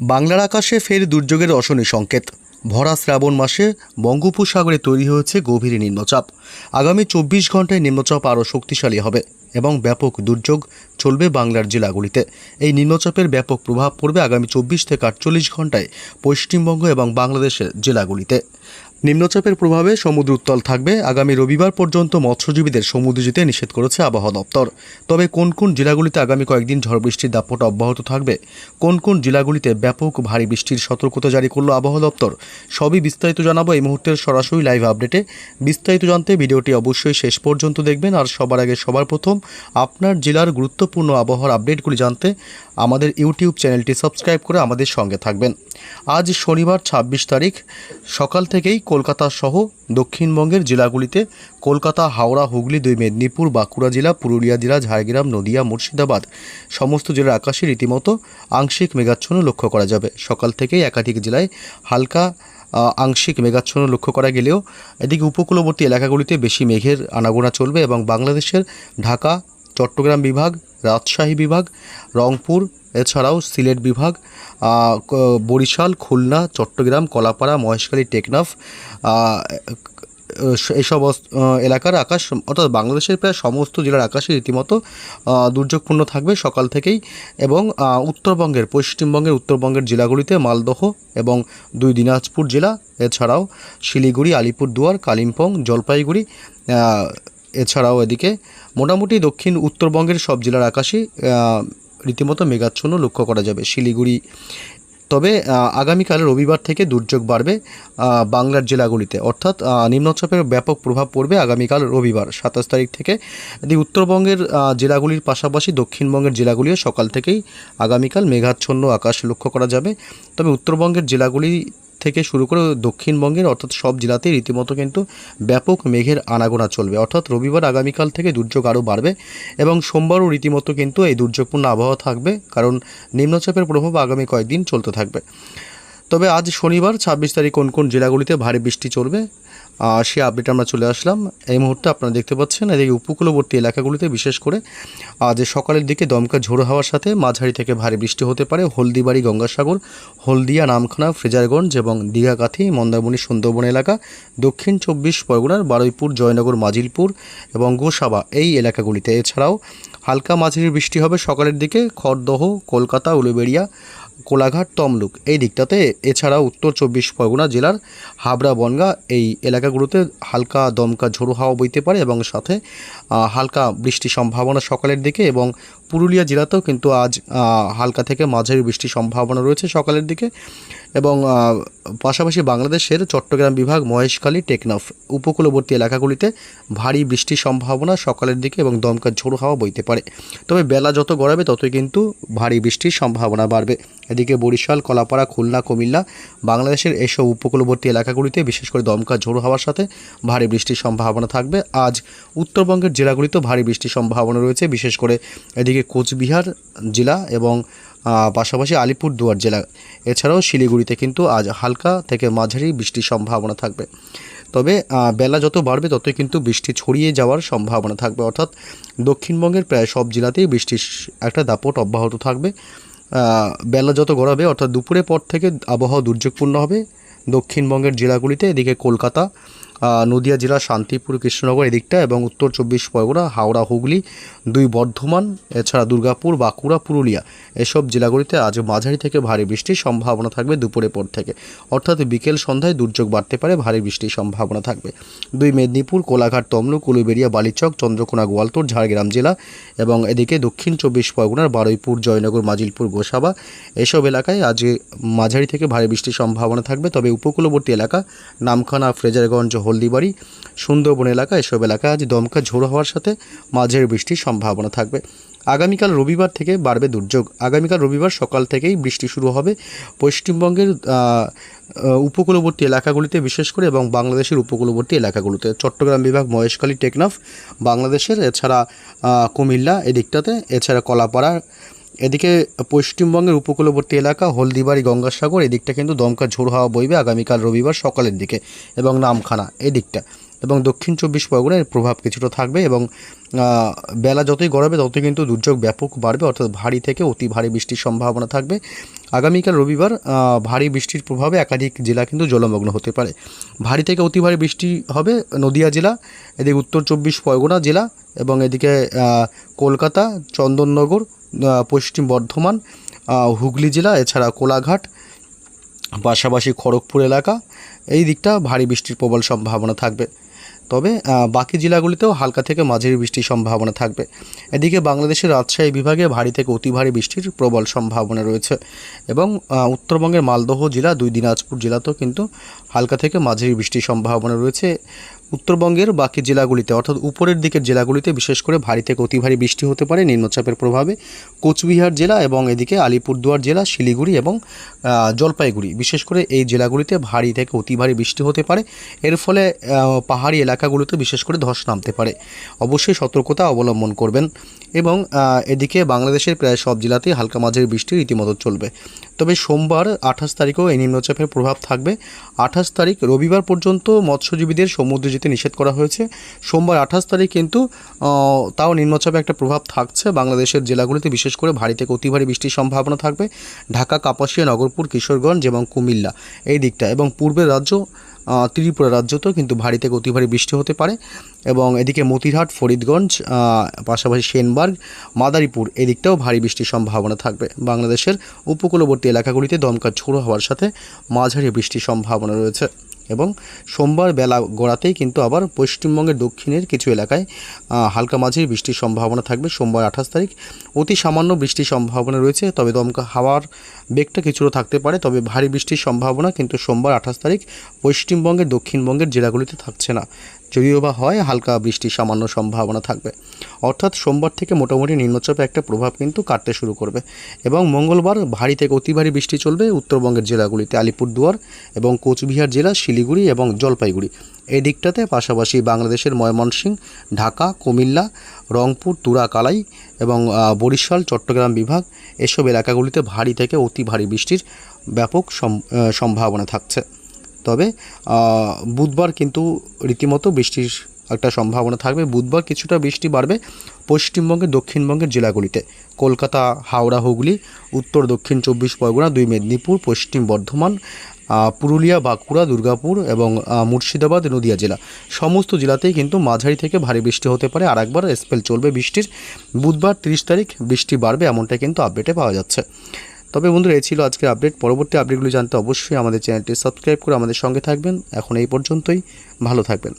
বাংলার আকাশে ফের দুর্যোগের অশনী সংকেত। ভরা শ্রাবণ মাসে বঙ্গোপসাগরে তৈরি হয়েছে গভীর নিম্নচাপ। আগামী চব্বিশ ঘন্টায় নিম্নচাপ আরও শক্তিশালী হবে এবং ব্যাপক দুর্যোগ চলবে বাংলার জেলাগুলিতে। এই নিম্নচাপের ব্যাপক প্রভাব পড়বে আগামী চব্বিশ থেকে আটচল্লিশ ঘন্টায় পশ্চিমবঙ্গ এবং বাংলাদেশের জেলাগুলিতে। নিম্নচাপের প্রভাবে সমুদ্র উত্তল থাকবে। আগামী রবিবার পর্যন্ত মৎস্যজীবীদের সমুদ্র যেতে নিষেধ করেছে আবহাওয়া দপ্তর। তবে কোন কোন জেলাগুলিতে আগামী কয়েকদিন ঝড় বৃষ্টির দাপট অব্যাহত থাকবে? কোন কোন জেলাগুলিতে ব্যাপক ভারী বৃষ্টির সতর্কতা জারি করল আবহাওয়া দপ্তর? সবই বিস্তারিত জানাব এই মুহূর্তের সরাসরি লাইভ আপডেটে। বিস্তারিত জানতে ভিডিওটি অবশ্যই শেষ পর্যন্ত দেখবেন। আর সবার আগে সবার প্রথম আপনার জেলার গুরুত্বপূর্ণ আবহাওয়ার আপডেটগুলি জানতে আমাদের ইউটিউব চ্যানেলটি সাবস্ক্রাইব করে আমাদের সঙ্গে থাকবেন। আজ শনিবার ছাব্বিশ তারিখ। সকাল থেকেই কলকাতা সহ দক্ষিণবঙ্গের জেলাগুলিতে কলকাতা, হাওড়া, হুগলি, দুই মেদিনীপুর, বাঁকুড়া জেলা, পুরুলিয়া জেলা, ঝাড়গ্রাম, নদিয়া, মুর্শিদাবাদ সমস্ত জেলার আকাশে রীতিমতো আংশিক মেঘাচ্ছন্ন লক্ষ্য করা যাবে। সকাল থেকেই একাধিক জেলায় হালকা আংশিক মেঘাচ্ছন্ন লক্ষ্য করা গেলেও এদিকে উপকূলবর্তী এলাকাগুলিতে বেশি মেঘের আনাগোনা চলবে এবং বাংলাদেশের ঢাকা, চট্টগ্রাম বিভাগ রাজশাহী বিভাগ রংপুর এছাড়াও সিলেট বিভাগ বরিশাল খুলনা চট্টগ্রাম কলাপাড়া মহেশখালী টেকনাফ আহ, এইসব এলাকার আকাশ অর্থাৎ বাংলাদেশের প্রায় সমস্ত জেলার আকাশে রীতিমতো দুর্যোগপূর্ণ থাকবে সকাল থেকেই এবং উত্তরবঙ্গের পশ্চিমবঙ্গের উত্তরবঙ্গের জেলাগুলিতে মালদহ এবং দুই দিনাজপুর জেলা এছাড়াও শিলিগুড়ি আলিপুরদুয়ার কালিম্পং জলপাইগুড়ি এছাড়াও এদিকে মোটামুটি দক্ষিণ উত্তরবঙ্গের সব জেলার আকাশে রীতিমতো মেঘাচ্ছন্ন লক্ষ্য করা যাবে। শিলিগুড়ি, তবে আগামীকাল রবিবার থেকে দুর্যোগ বাড়বে বাংলার জেলাগুলিতে। অর্থাৎ নিম্নচাপের ব্যাপক প্রভাব পড়বে আগামীকাল রবিবার। সাতাশ তারিখ থেকে এদিকে উত্তরবঙ্গের জেলাগুলির পাশাপাশি দক্ষিণবঙ্গের জেলাগুলিও সকাল থেকেই আগামীকাল মেঘাচ্ছন্ন আকাশ লক্ষ্য করা যাবে। তবে উত্তরবঙ্গের জেলাগুলি থেকে শুরু করে দক্ষিণবঙ্গের, অর্থাৎ সব জেলাতেই রীতিমতো কিন্তু ব্যাপক মেঘের আনাগোনা চলবে। অর্থাৎ রবিবার আগামীকাল থেকে দুর্যোগ আরও বাড়বে এবং সোমবারও রীতিমতো কিন্তু এই দুর্যোগপূর্ণ আবহাওয়া থাকবে, কারণ নিম্নচাপের প্রভাব আগামী কয়েকদিন চলতে থাকবে। তবে আজ শনিবার ছাব্বিশ তারিখ কোন কোন জেলাগুলিতে ভারী বৃষ্টি চলবে? আহ, সে আপডেট আমরা চলে আসলাম। এই মুহূর্তে আপনারা দেখতে পাচ্ছেন এই উপকূলবর্তী এলাকাগুলিতে বিশেষ করে আজ সকালের দিকে দমকা ঝোড়ো হওয়ার সাথে মাঝারি থেকে ভারী বৃষ্টি হতে পারে। হলদিবাড়ি গঙ্গাসাগর হলদিয়া নামখানা ফ্রেজারগঞ্জ এবং দীঘাকাথি মন্দারমণি সুন্দরবন এলাকা দক্ষিণ চব্বিশ পরগনার বারুইপুর জয়নগর মাজিলপুর এবং গোসাবা এই এলাকাগুলিতে। এছাড়াও হালকা মাঝারি বৃষ্টি হবে সকালের দিকে। খড়দহ কলকাতা উলুবেড়িয়া কোলাঘাট, তমলুক এই দিকটাতে। এছাড়া উত্তর চব্বিশ পরগনা জেলার হাবড়া, বনগা এই এলাকাগুলোতে হালকা দমকা ঝোড়ো হাওয়া বইতে পারে এবং সাথে হালকা বৃষ্টির সম্ভাবনা সকালের দিকে এবং পুরুলিয়া জেলাতেও কিন্তু আজ হালকা থেকে মাঝারি বৃষ্টির সম্ভাবনা রয়েছে সকালের দিকে। এবং পাশাপাশি বাংলাদেশের চট্টগ্রাম বিভাগ, মহেশখালী, টেকনাফ উপকূলবর্তী এলাকাগুলিতে ভারী বৃষ্টির সম্ভাবনা সকালের দিকে এবং দমকা ঝোড়ো হাওয়া বইতে পারে। তবে বেলা যত গড়াবে, ততই কিন্তু ভারী বৃষ্টির সম্ভাবনা বাড়বে। এদিকে বরিশাল, কলাপাড়া, খুলনা, কুমিল্লা, বাংলাদেশের এসব উপকূলবর্তী এলাকাগুলিতে বিশেষ করে দমকা ঝোড়ো হওয়ার সাথে ভারী বৃষ্টির সম্ভাবনা থাকবে। আজ উত্তরবঙ্গের জেলাগুলিতেও ভারী বৃষ্টির সম্ভাবনা রয়েছে, বিশেষ করে এদিকে কোচবিহার জেলা এবং পাশাপাশি আলিপুরদুয়ার জেলা, এছাড়াও শিলিগুড়িতে কিন্তু আজ হালকা থেকে মাঝারি বৃষ্টির সম্ভাবনা থাকবে। তবে বেলা যত বাড়বে ততই কিন্তু বৃষ্টি ছড়িয়ে যাওয়ার সম্ভাবনা থাকবে। অর্থাৎ দক্ষিণবঙ্গের প্রায় সব জেলাতেই বৃষ্টির একটা দাপট অব্যাহত থাকবে। বেলা যত গড়াবে, অর্থাৎ দুপুরের পর থেকে আবহাওয়া দুর্যোগপূর্ণ হবে। দক্ষিণবঙ্গের জেলাগুলিতে, এদিকে কলকাতা নদিয়া জেলা শান্তিপুর, কৃষ্ণনগর, এদিকটা এবং উত্তর চব্বিশ পরগনা, হাওড়া, হুগলি, দুই বর্ধমান, এছাড়া দুর্গাপুর, বাঁকুড়া, পুরুলিয়া। এসব জেলাগুলিতে আজ মাঝারি থেকে ভারী বৃষ্টির সম্ভাবনা থাকবে দুপুরের পর থেকে। অর্থাৎ বিকেল সন্ধ্যায় দুর্যোগ বাড়তে পারে, ভারী বৃষ্টির সম্ভাবনা থাকবে। দুই মেদিনীপুর, কোলাঘাট, তমলুক, উলুবেড়িয়া, বালিচক, চন্দ্রকোনা, গোয়ালতোর, ঝাড়গ্রাম জেলা এবং এদিকে দক্ষিণ চব্বিশ পরগনার বারুইপুর, জয়নগর, মাজিলপুর, গোসাবা এসব এলাকায় আজ মাঝারি থেকে ভারী বৃষ্টির সম্ভাবনা থাকবে। তবে উপকূলবর্তী এলাকা, নামখানা, ফ্রেজারগঞ্জ হলদিবাড়ি, সুন্দরবন এলাকা, এসব এলাকায় আজ দমকা ঝোড়ো হওয়ার সাথে মাঝের বৃষ্টির সম্ভাবনা থাকবে। আগামীকাল রবিবার থেকে বাড়বে দুর্যোগ। আগামীকাল রবিবার সকাল থেকেই বৃষ্টি শুরু হবে। পশ্চিমবঙ্গের উপকূলবর্তী এলাকাগুলিতে বিশেষ করে এবং বাংলাদেশের উপকূলবর্তী এলাকাগুলিতে। চট্টগ্রাম বিভাগ, মহেশখালী, টেকনাফ, বাংলাদেশের, এছাড়া কুমিল্লা এদিকটাতে, এছাড়া কলাপাড়া এদিকে পশ্চিমবঙ্গের উপকূলবর্তী এলাকা, হলদিবাড়ি, গঙ্গাসাগর, এদিকটা কিন্তু দমকা ঝোড় হাওয়া বইবে আগামীকাল রবিবার সকালের দিকে এবং নামখানা এদিকটা। এবং দক্ষিণ চব্বিশ পরগনায় প্রভাব কিছুটা থাকবে এবং বেলা যতই গড়াবে ততই কিন্তু দুর্যোগ ব্যাপক বাড়বে, অর্থাৎ ভারী থেকে অতি ভারী বৃষ্টির সম্ভাবনা থাকবে। আগামীকাল রবিবার ভারী বৃষ্টির প্রভাবে একাধিক জেলা কিন্তু জলমগ্ন হতে পারে। ভারী থেকে অতি ভারী বৃষ্টি হবে নদিয়া জেলা, এদিকে উত্তর চব্বিশ পরগনা জেলা এবং এদিকে কলকাতা, চন্দননগর পশ্চিম বর্ধমান হুগলি জেলা, এছাড়া কোলাঘাট, পাশাপাশি খড়গপুর এলাকা, এই দিকটা ভারী বৃষ্টির প্রবল সম্ভাবনা থাকবে। তবে বাকি জেলাগুলিতেও হালকা থেকে মাঝারি বৃষ্টির সম্ভাবনা থাকবে। এদিকে বাংলাদেশের রাজশাহী বিভাগে ভারী থেকে অতি ভারী বৃষ্টির প্রবল সম্ভাবনা রয়েছে এবং উত্তরবঙ্গের মালদহ জেলা, দুই দিনাজপুর জেলাতেও কিন্তু হালকা থেকে মাঝারি বৃষ্টির সম্ভাবনা রয়েছে। উত্তরবঙ্গের বাকি জেলাগুলিতে, অর্থাৎ উপরের দিকের জেলাগুলিতে বিশেষ করে ভারী থেকে অতি ভারী বৃষ্টি হতে পারে, নিম্নচাপের প্রভাবে কোচবিহার জেলা এবং এদিকে আলিপুরদুয়ার জেলা, শিলিগুড়ি এবং জলপাইগুড়ি। বিশেষ করে এই জেলাগুলিতে ভারী থেকে অতি ভারী বৃষ্টি হতে পারে, এর ফলে পাহাড়ি এলাকাগুলিতে বিশেষ করে ধস নামতে পারে। অবশ্যই সতর্কতা অবলম্বন করবেন। এবং এদিকে বাংলাদেশের প্রায় সব জেলাতেই হালকা মাঝের বৃষ্টি রীতিমতো চলবে। তবে সোমবার আঠাশ তারিখেও এই নিম্নচাপের প্রভাব থাকবে। আঠাশ তারিখ রবিবার পর্যন্ত মৎস্যজীবীদের সমুদ্রে যেতে নিষেধ করা হয়েছে। সোমবার আঠাশ তারিখ কিন্তু তাও নিম্নচাপে একটা প্রভাব থাকছে। বাংলাদেশের জেলাগুলিতে বিশেষ করে ভারী থেকে অতি ভারী বৃষ্টির সম্ভাবনা থাকবে। ঢাকা, কাপাসিয়া, নগরপুর, কিশোরগঞ্জ এবং কুমিল্লা এই দিকটা এবং পূর্বের রাজ্য ত্রিপুরা রাজ্য তো, কিন্তু ভারী থেকে অতি ভারী বৃষ্টি হতে পারে। এবং এদিকে মতিরহাট, ফরিদগঞ্জ পাশাপাশি সেনবার্গ, মাদারীপুর, এদিকটাও ভারী বৃষ্টির সম্ভাবনা থাকবে। বাংলাদেশের উপকূলবর্তী এলাকাগুলিতে দমকা ঝোড়ো হওয়ার সাথে মাঝারি বৃষ্টির সম্ভাবনা রয়েছে। এবং সোমবার বেলা গোড়াতেই কিন্তু আবার পশ্চিমবঙ্গের দক্ষিণের কিছু এলাকায় হালকা মাঝির বৃষ্টির সম্ভাবনা থাকবে। সোমবার আঠাশ তারিখ অতি সামান্য বৃষ্টির সম্ভাবনা রয়েছে, তবে দমকা হাওয়ার বেগটা কিছুটা থাকতে পারে, তবে ভারী বৃষ্টির সম্ভাবনা কিন্তু সোমবার আঠাশ তারিখ পশ্চিমবঙ্গের দক্ষিণবঙ্গের জেলাগুলিতে থাকছে না। যদিও বা হয়, হালকা বৃষ্টির সামান্য সম্ভাবনা থাকবে। অর্থাৎ সোমবার থেকে মোটামুটি নিম্নচাপে একটা প্রভাব কিন্তু কাটতে শুরু করবে এবং মঙ্গলবার ভারী থেকে অতি ভারী বৃষ্টি চলবে উত্তরবঙ্গের জেলাগুলিতে। আলিপুরদুয়ার এবং কোচবিহার জেলা, শিলিগুড়ি এবং জলপাইগুড়ি। এই দিকটাতে পাশাপাশি বাংলাদেশের ময়মনসিংহ, ঢাকা, কুমিল্লা, রংপুর তুরা কালাই এবং বরিশাল, চট্টগ্রাম বিভাগ এসব এলাকাগুলিতে ভারী থেকে অতি ভারী বৃষ্টির ব্যাপক সম- সম্ভাবনা থাকছে। তবে বুধবার কিন্তু রীতিমতো বৃষ্টির একটা সম্ভাবনা থাকবে। বুধবার কিছুটা বৃষ্টি বাড়বে পশ্চিমবঙ্গের, দক্ষিণবঙ্গের জেলাগুলিতে। কলকাতা, হাওড়া, হুগলি, উত্তর, দক্ষিণ চব্বিশ পরগনা, দুই মেদিনীপুর, পশ্চিম বর্ধমান পুরুলিয়া, বাঁকুড়া, দুর্গাপুর এবং মুর্শিদাবাদ, নদিয়া জেলা। সমস্ত জেলাতেই কিন্তু মাঝারি থেকে ভারী বৃষ্টি হতে পারে। আর একবার স্পেল চলবে বৃষ্টির। বুধবার তিরিশ তারিখ বৃষ্টি বাড়বে এমনটা কিন্তু আপডেটে পাওয়া যাচ্ছে। তবে বন্ধুরা, এই ছিল আজকের আপডেট পরবর্তী আপডেটগুলি জানতে অবশ্যই আমাদের চ্যানেলটি সাবস্ক্রাইব করে আমাদের সঙ্গে থাকবেন। এখন এই পর্যন্তই, ভালো থাকবেন।